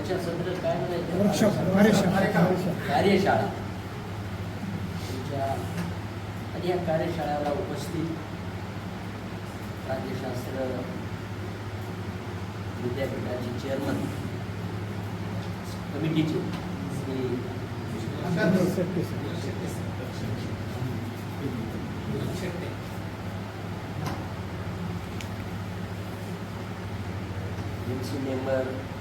हे चर्चासत्र काय म्हणायचं वर्कशॉप कार्यशाळा कार्यशाळा तुमच्या आणि या कार्यशाळेला उपस्थित राज्यशास्त्र विद्यापीठाचे चेअरमन कमिटीचे श्री एमसी मेंबर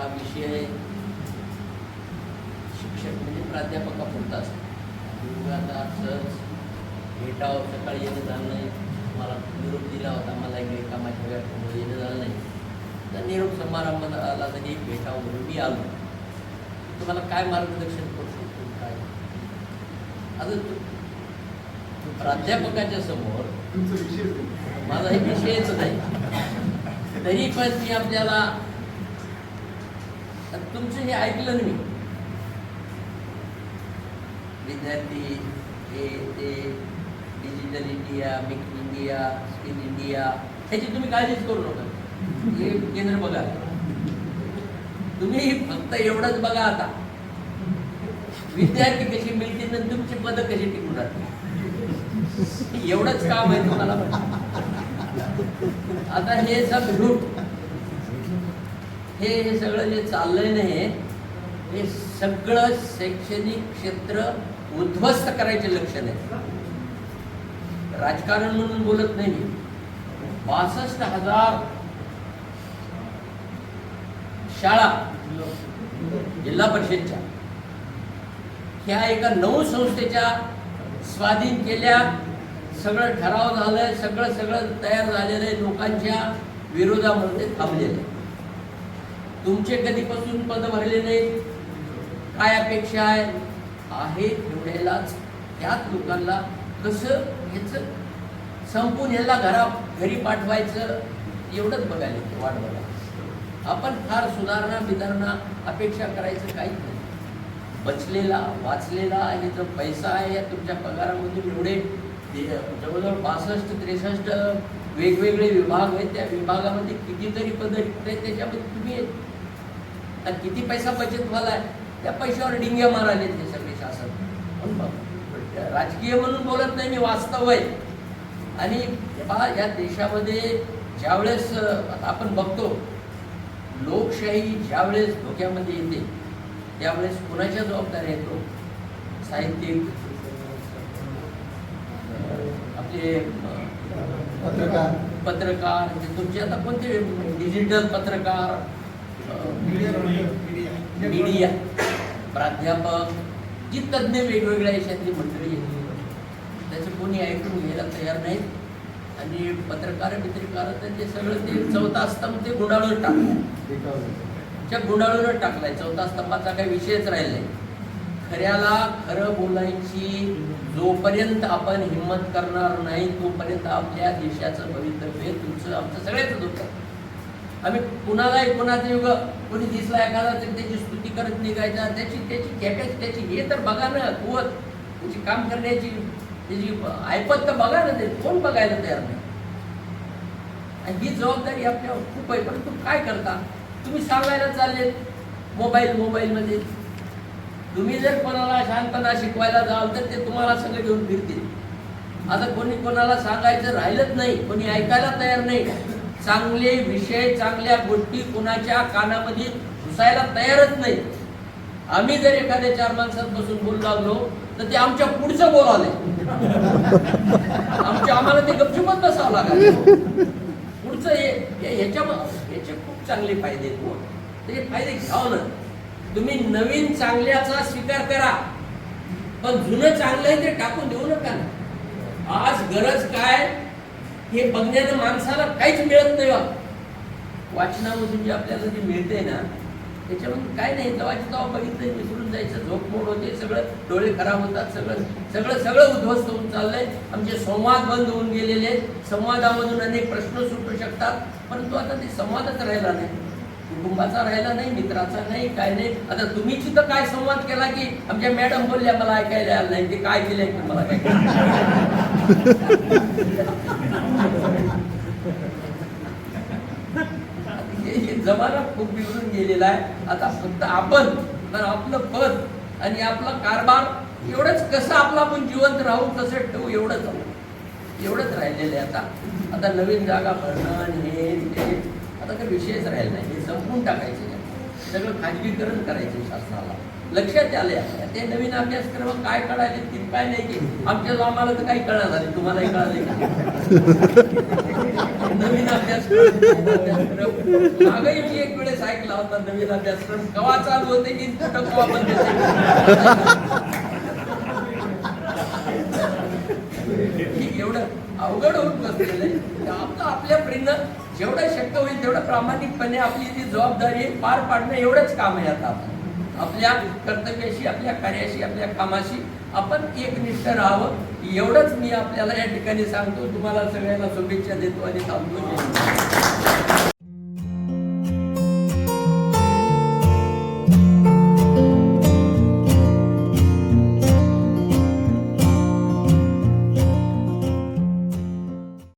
हा विषय शिक्षक म्हणजे प्राध्यापकापुरता असतो. आता सहज भेटावं सकाळी येणं झालं नाही. मला निरोप दिला होता मला इकडे कामाच्या व्यापामुळे येणं झालं नाही. तर निरोप समारंभात आला तरी भेटावं म्हणून मी आलो. तुम्हाला काय मार्गदर्शन करू शकतो? काय? तू प्राध्यापकाच्या समोर माझा हे विषयच नाही. तरी पण मी आपल्याला तुमचं हे ऐकलं ना मी. विद्यार्थी हे ते digital India make India skill India ह्याची तुम्ही काळजीच करू नका. हे केंद्र बघा. तुम्ही फक्त एवढंच बघा आता. विद्यार्थी कशी मिळतील आणि तुमची पद कशी टिकून राहतील? एवढंच काम आहे तुम्हाला. आता हे सब लूट. हे हे सगळं जे चाललंय ना हे हे सगळं शैक्षणिक क्षेत्र उद्ध्वस्त करायचे लक्षण आहे राजकारण म्हणून बोलत नाही. बासष्ट हजार शाळा जिल्हा परिषदच्या ह्या एका नऊ संस्थेच्या स्वाधीन केल्या. सगळं ठराव झालंय सगळं सगळं तयार झालेलं आहे. लोकांच्या विरोधामध्ये थांबलेलं आहे. तुमचे कधीपासून पद भरले नाहीत? काय अपेक्षा आहे? आहे तेवढ्यालाच त्याच लोकांना कसं ह्याचं संपून ह्याला घरा घरी पाठवायचं? एवढंच बघायला येतं, वाट बघायला. आपण फार सुधारणा बिधारणा अपेक्षा करायचं काहीच नाही. बचलेला वाचलेला हे जो पैसा आहे या तुमच्या पगारामधून एवढे जवळजवळ बासष्ट त्रेसष्ट वेगवेगळे विभाग आहेत त्या विभागामध्ये कितीतरी पद रिक्त आहेत त्याच्यामध्ये तुम्ही आहेत. आणि किती पैसा बचत व्हायला आहे त्या पैशावर डिंग्या मारायले ते सगळे शासन. म्हणून बघ, राजकीय म्हणून बोलत नाही मी वास्तव आहे. आणि पहा या देशामध्ये ज्यावेळेस आता आपण बघतो लोकशाही ज्यावेळेस धोक्यामध्ये येते त्यावेळेस कोणाच्या जबाबदाऱ्या येतो साहित्यिक आपले पत्रकार. पत्रकार म्हणजे तुमचे आता कोणते डिजिटल पत्रकार अं, मीडिया प्राध्यापक जी तज्ज्ञ वेगवेगळ्या देशातली मंडळी त्याचं कोणी ऐकून घ्यायला तयार नाहीत. आणि पत्रकार बित्रकार तर ते सगळं ते चौथा स्तंभ ते गुंडाळून टाकलं त्या गुंडाळून टाकलाय चौथा स्तंभाचा काही विषयच राहिला नाही. खऱ्याला खरं बोलायची जोपर्यंत आपण हिंमत करणार नाही तोपर्यंत आपल्या देशाचं भवितव्य तुमचं आमचं सगळ्याच होतं आम्ही कुणालाही कुणाचं युग कोणी दिसला एखादा तर त्याची स्तुती करत निघायचा त्याची त्याची कॅपॅसिटी त्याची हे तर बघा ना कुवत. त्याची काम करण्याची त्याची ऐपत तर बघा ना ते कोण बघायला तयार नाही? आणि ही जबाबदारी आपल्यावर खूप आहे. परंतु काय करता? तुम्ही सांगायला चालले मोबाईल मोबाईलमध्ये. तुम्ही जर कोणाला शांतपणा शिकवायला जाल तर ते तुम्हाला सगळे घेऊन फिरतील. आता कोणी कोणाला सांगायचं राहिलंच नाही कोणी ऐकायला तयार नाही. चांगले विषय चांगल्या गोष्टी कोणाच्या कानामध्ये घुसायला तयारच नाही. आम्ही जर एखाद्या चार माणसात बसून बोलू लागलो तर ते आमच्या पुढचं बोलावलंय आमच्या आम्हाला ते गपचुपच बसावं लागेल पुढचं हे याच्या याचे ह्याचे खूप चांगले फायदे आहेत. ते फायदे घ्यावं ना तुम्ही नवीन चांगल्याचा स्वीकार करा. पण जुनं चांगलं आहे ते टाकून देऊ नका ना. आज गरज काय? हे बघण्यानं माणसाला काहीच मिळत नाही बा वाचनामधून जे आपल्याला जे मिळते ना त्याच्यामध्ये काय नाही. तेव्हाची तवा बघितलं विसरून जायचं. झोप मोड होते सगळं डोळे खराब होतात सगळं सगळं सगळं उद्ध्वस्त होऊन चाललंय. आमचे संवाद बंद होऊन गेलेले आहेत. संवादामधून अनेक प्रश्न सुटू शकतात. परंतु आता ते संवादच राहिला नाही. कुटुंबाचा राहिला नाही मित्राचा नाही काय नाही. आता तुम्ही तिथं काय संवाद केला की आमच्या मॅडम बोलल्या मला ऐकायला आलं नाही. ते काय दिलंय की मला काय जमाना खूप बिघडून गेलेला आहे. आता फक्त आपण तर आपलं पद आणि आपला कारभार एवढंच कसं आपलं आपण जिवंत राहू तसं ठेवू एवढंच. एवढंच राहिलेलं आहे आता. आता नवीन जागा भरणं आणि हे ते. आता काही विषयच राहिला नाही. हे संपून टाकायचे. सगळं खाजगीकरण करायचे शासनाला. लक्षात आले आपल्या. ते नवीन अभ्यासक्रम काय कळाले की काय नाही की आमच्या आम्हाला तर काही कळणार नाही. तुम्हालाही कळाले का? नवीन अभ्यासक्रम मागही मी एक वेळेस ऐकला होता नवीन अभ्यासक्रम केव्हा चालू होते की कुठं बंद एवढं अवघड होऊन बसलेलं आहे. आपलं आपल्या प्रेरणा जेवढं शक्य होईल तेवढं प्रामाणिकपणे आपली जी जबाबदारी आहे पार पाडणं एवढंच काम आहे आता. आपण आपल्या कर्तव्याशी आपल्या कार्याशी आपल्या कामाशी आपण एकनिष्ठ राहावं एवढंच मी आपल्याला या ठिकाणी सांगतो. तुम्हाला सगळ्यांना शुभेच्छा देतो आणि थांबतो.